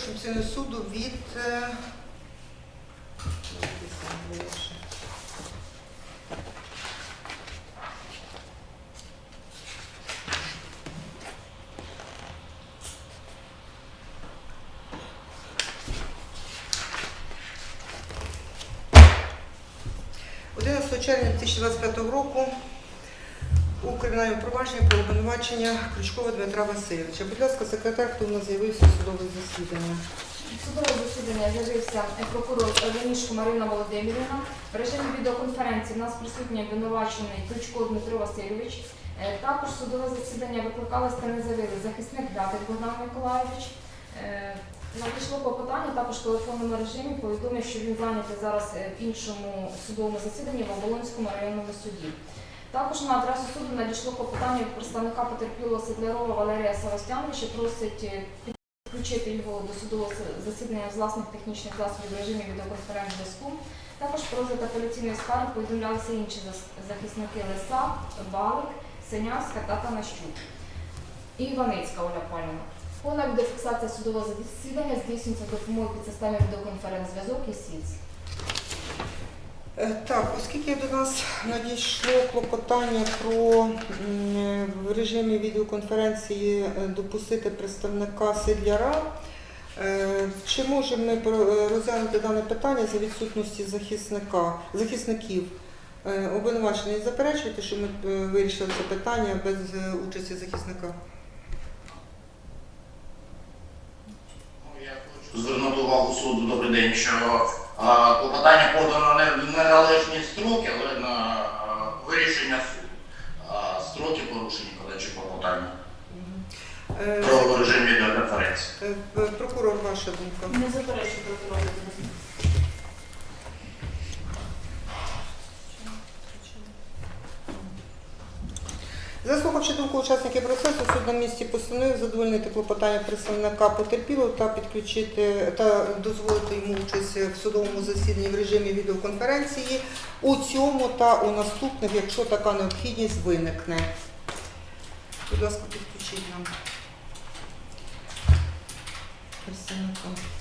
Конституційного суду від е, «11 червня 2025 року кримінальному провадженні про обвинувачення Крючкова Дмитра Васильовича. Будь ласка, секретар, хто в нас з'явився судове засідання? Судове засідання з'явився прокурор Ленішко Марина Володимирівна. В режимі відеоконференції в нас присутній обвинувачений Ключко Дмитро Васильович. Е, Також судове засідання викликалось та не заявили захисник Датик Богдан Миколаївич. Е, Надійшло клопотання також в телефонному режимі. Повідомив, що він зайнятий зараз е, в іншому судовому засіданні в Оболонському районному суді. Також на адресу суду надійшло клопотання від представника потерпілого Седлярова Валерія Савостяновича. Просить е, включити його до судового засідання з власних технічних засобів в режимі відеоконференц-зв'язку. Також про розгляд апеляційної повідомлялися інші захисники Лиса, Балик, Синявська та Танащук. І Іваницька Оля Пальна. Повна відеофіксація судового засідання здійснюється за допомогою підсистеми відеоконференц-зв'язок і СІЦ. Е, Так, оскільки до нас надійшло клопотання про в режимі відеоконференції е, допустити представника Сидляра, е, чи можемо ми е, розглянути дане питання за відсутності захисника, захисників? Е, Обвинувачений заперечуєте, що ми е, вирішили це питання без е, участі захисника? Ну, звернути увагу суду, добрий день, що клопотання подано не належні строки, але на вирішення суду. Строки порушені, подачі клопотання про режим відеоконференції. е, е, Прокурор, ваша думка. Не заперечує проти розгляду. Заслухавши думку учасників процесу, суд на місці постановив задовольнити клопотання представника потерпілого та підключити та дозволити йому участь в судовому засіданні в режимі відеоконференції у цьому та у наступних, якщо така необхідність виникне. Будь ласка, підключіть нам представника.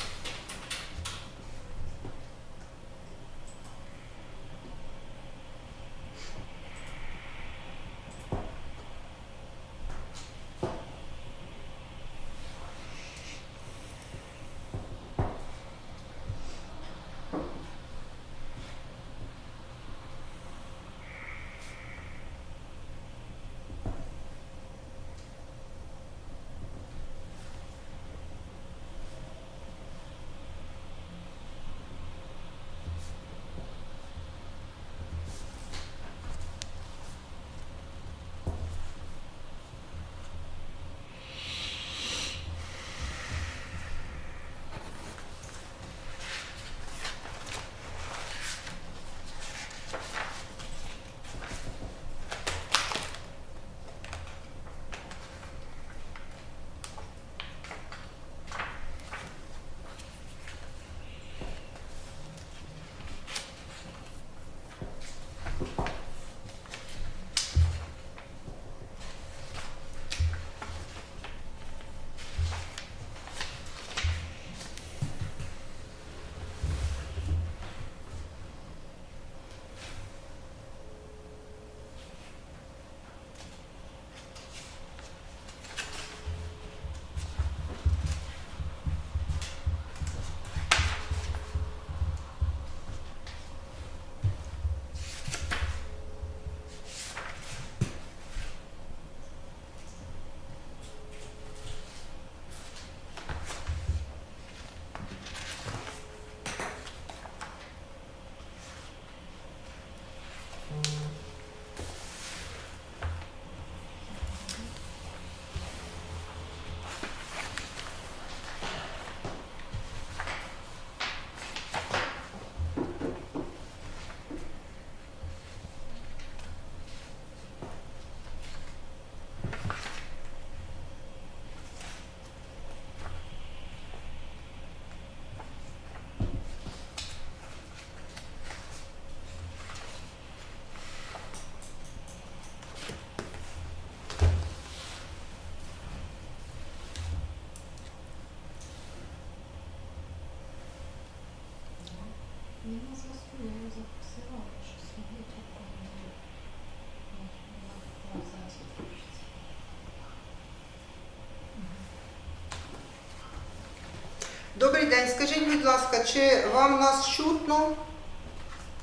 Добрий день. Скажіть, будь ласка, чи вам нас чутно?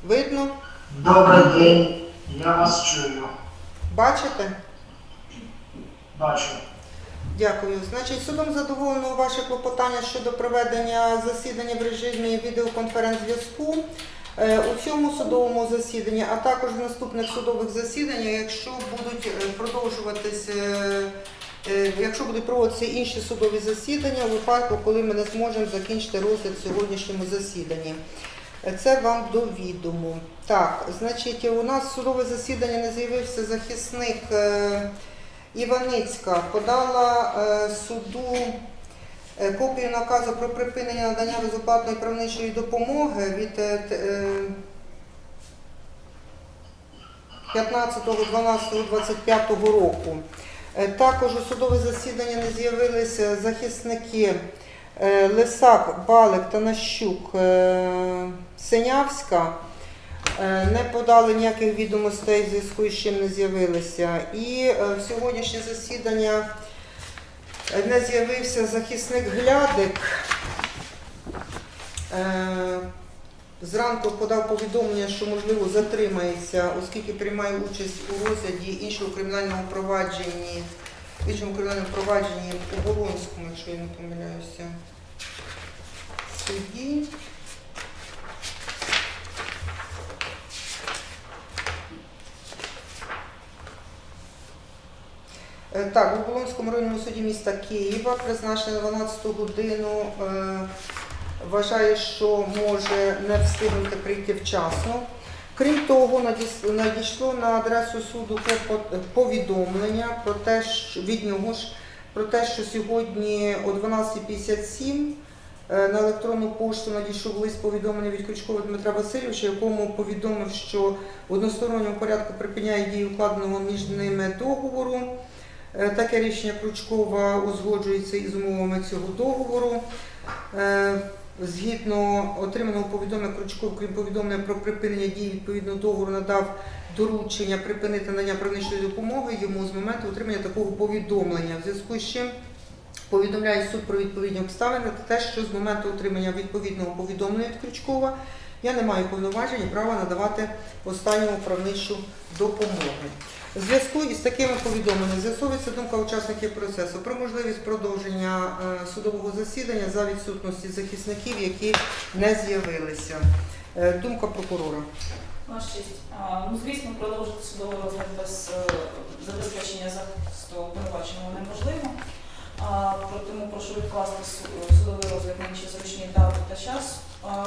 Видно? Добрий день, я вас чую. Бачите? Бачу. Дякую. Значить, судом задоволено ваше клопотання щодо проведення засідання в режимі відеоконференц-зв'язку. Е, У цьому судовому засіданні, а також в наступних судових засіданнях, якщо будуть е, продовжуватися, е, е, якщо будуть проводитися інші судові засідання у випадку, коли ми не зможемо закінчити розгляд в сьогоднішньому засіданні. Е, Це вам до відому. Так, значить, у нас судове засідання не з'явився захисник. е, Іваницька подала е, суду е, копію наказу про припинення надання безоплатної правничої допомоги від е, т- е, 15.12.25 року. Е, Також у судове засідання не з'явилися захисники е, Лисак, Балик та Нащук е, Синявська. Не подали ніяких відомостей, в зв'язку з чим не з'явилися. І в сьогоднішнє засідання не з'явився захисник Глядик. Е, Зранку подав повідомлення, що можливо затримається, оскільки приймає участь у розгляді іншого кримінального провадженні, іншому кримінальному провадженні у Волонському, якщо я не помиляюся. Суді. Е, Так, у Волонському районному суді міста Києва призначено на 12 годину. Е, Вважає, що може не встигнути прийти вчасно. Крім того, надійшло на адресу суду повідомлення про те, що від нього ж про те, що сьогодні о 12.57 е, на електронну пошту надійшов лист повідомлення від Крючкова Дмитра Васильовича, якому повідомив, що в односторонньому порядку припиняє дію укладеного між ними договору. Е, Таке рішення Крючкова узгоджується із умовами цього договору. Згідно отриманого повідомлення Крючков, крім повідомлення про припинення дії відповідного договору, надав доручення припинити надання правничної допомоги йому з моменту отримання такого повідомлення. В зв'язку з чим повідомляє суд про відповідні обставини та те, що з моменту отримання відповідного повідомлення від Крючкова я не маю повноважень і права надавати останньому правничу допомогу. В зв'язку із такими повідомленнями з'ясовується думка учасників процесу про можливість продовження е, судового засідання за відсутності захисників, які не з'явилися. Е, Думка прокурора. Ваша честь. Ну, звісно, продовжити судовий розгляд без е, забезпечення захисту обвинуваченого неможливо. Тому прошу відкласти су- судовий розгляд на інші зручні дати та час.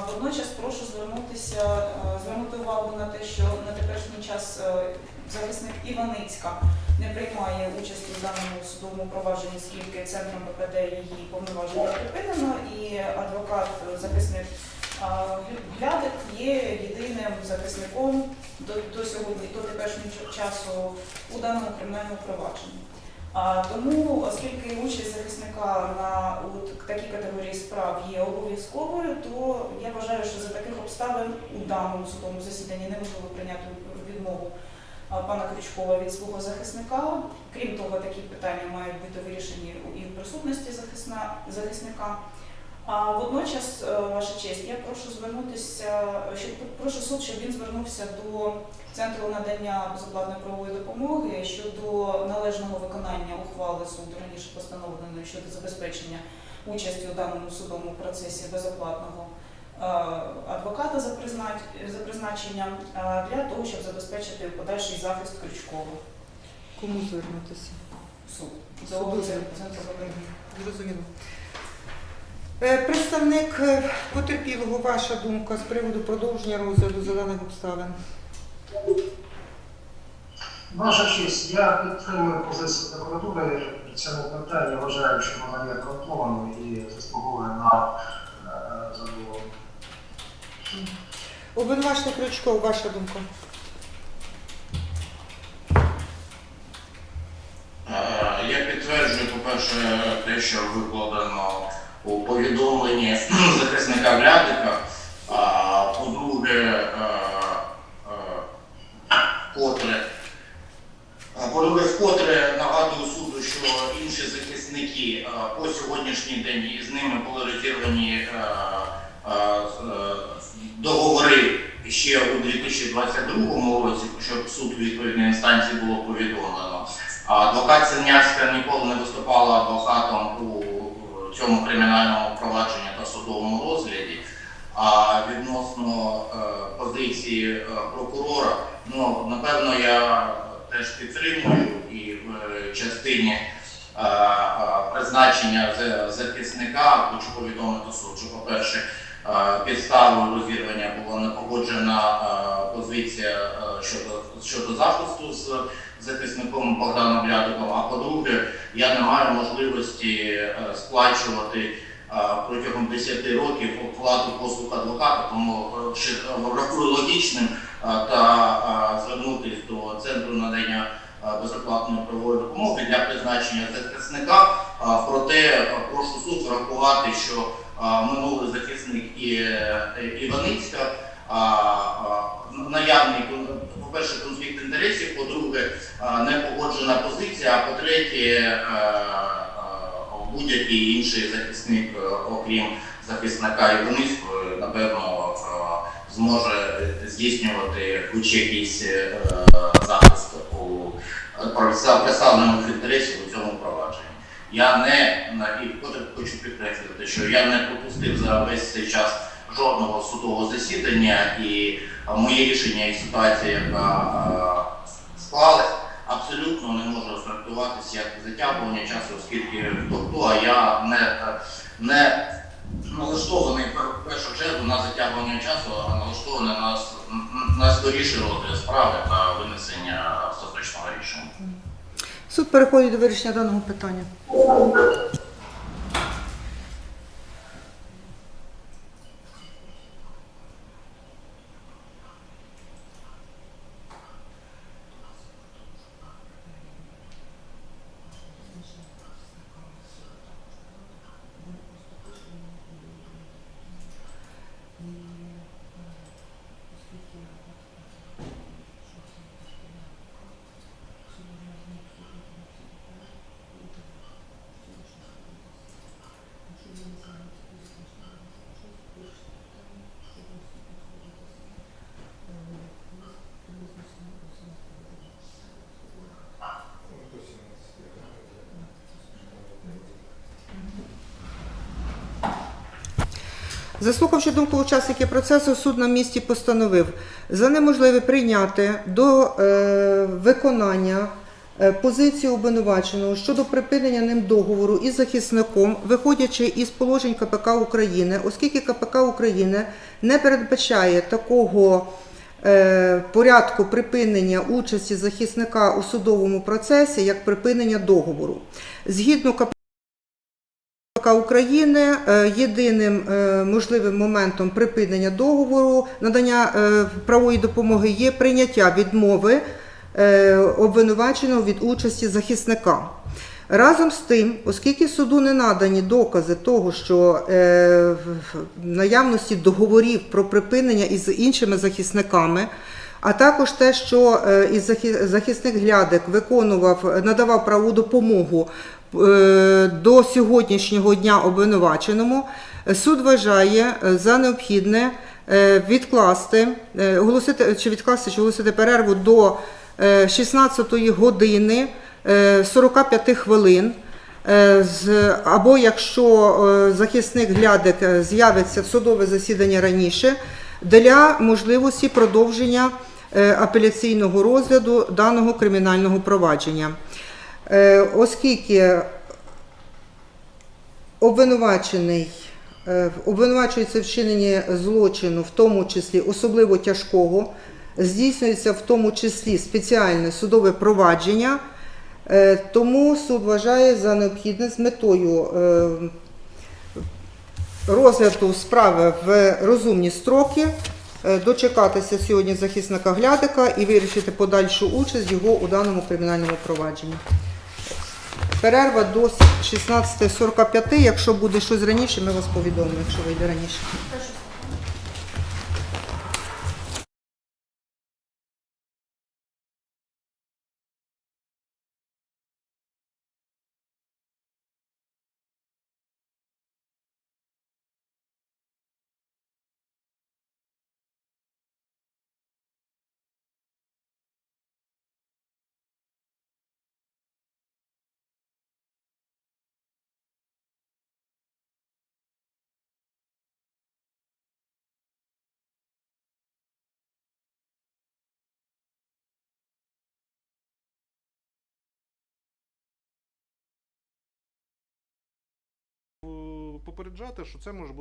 Водночас прошу звернутися, звернути увагу на те, що на теперішній час е, захисник Іваницька не приймає участі в даному судовому провадженні, оскільки центром ППД її повноваження припинено, і адвокат, е, Глядик є єдиним захисником до, до сьогодні, до теперішнього часу у даному кримінальному провадженні. Тому, оскільки участь захисника на у такій категорії справ є обов'язковою, то я вважаю, що за таких обставин у даному судовому засіданні неможливо прийняти відмову пана Крючкова від свого захисника. Крім того, такі питання мають бути вирішені і в присутності захисна, захисника. А водночас, е, ваша честь, я прошу звернутися, щоб прошу суд, щоб він звернувся до центру надання безоплатної правової допомоги щодо належного виконання ухвали суду раніше постановленої щодо забезпечення участі у даному судовому процесі безоплатного е, адвоката за призна- за призначенням е, для того, щоб забезпечити подальший захист Крючкова. Кому звернутися? Суд. До центру. Зрозуміло. Е, Представник е, потерпілого, ваша думка з приводу продовження розгляду за даних обставин. Ваша честь, я підтримую позицію прокуратури в цьому питанні. Вважаю, що вона є контрольованою і заслуговує на е, задоволення. Обвинувачений Крючков, ваша думка. Я підтверджую, по-перше, те, що викладено у повідомленні захисника Глядика. А, По-друге, котре По-друге, вкотре нагадую суду, що інші захисники по сьогоднішній день з ними були розірвані договори ще у 2022 році, щоб суд у відповідній інстанції було повідомлено. Адвокат Синявська ніколи не виступала адвокатом у цьому кримінальному провадженні та судовому розгляді. А відносно е, позиції е, прокурора, ну напевно, я теж підтримую і в частині е, е, призначення за- захисника хочу повідомити суд, що, по-перше, е, підставою розірвання була не погоджена е, позиція е, щодо, щодо захисту з захисником Богданом Лядиком. А по-друге, я не маю можливості е, сплачувати протягом 10 років оплату послуг адвоката, тому е, е, врахую логічним та звернутися до центру надання безоплатної правової допомоги для призначення захисника. Проте е, прошу суд врахувати, що минулий захисник і, е, Іваницька а, а, наявний кон- по-перше, конфлікт інтересів, по-друге, а, непогоджена позиція, а по-третє, будь-який інший захисник, е, окрім захисника Іваницької, напевно, е, зможе здійснювати хоч якийсь е, захист у представлених інтересів у цьому провадженні. Я не і хочу підкреслити, що я не пропустив за весь цей час жодного судового засідання і моє рішення і ситуація, яка склалась, абсолютно не може трактуватися як затягування часу, оскільки хто, а я не, не налаштований в першу чергу на затягування часу, а налаштований на, на розгляд справи та винесення остаточного рішення. Суд переходить до вирішення даного питання. Заслухавши думку учасників процесу, суд на місці постановив за неможливе прийняти до е, виконання е, позицію обвинуваченого щодо припинення ним договору із захисником, виходячи із положень КПК України, оскільки КПК України не передбачає такого е, порядку припинення участі захисника у судовому процесі як припинення договору. Згідно КПК України е, єдиним е, можливим моментом припинення договору надання е, правової допомоги є прийняття відмови обвинуваченого від участі захисника. Разом з тим, оскільки суду не надані докази того, що в наявності договорів про припинення із іншими захисниками, а також те, що е, із захисник Глядик виконував, надавав правову допомогу е, до сьогоднішнього дня обвинуваченому, е, суд вважає е, за необхідне е, відкласти, е, оголосити чи відкласти, чи оголосити перерву до 16 години е, 45 хвилин. Е, Або якщо е, захисник глядик е, з'явиться в судове засідання раніше, для можливості продовження е, апеляційного розгляду даного кримінального провадження. Е, Оскільки обвинувачений е, обвинувачується вчинення злочину, в тому числі особливо тяжкого, здійснюється в тому числі спеціальне судове провадження, е, тому суд вважає за необхідне з метою е, розгляду справи в розумні строки. Е, Дочекатися сьогодні захисника глядика і вирішити подальшу участь його у даному кримінальному провадженні. Перерва до 16.45. Якщо буде щось раніше, ми вас повідомимо, якщо вийде раніше. Попереджати, що це може бути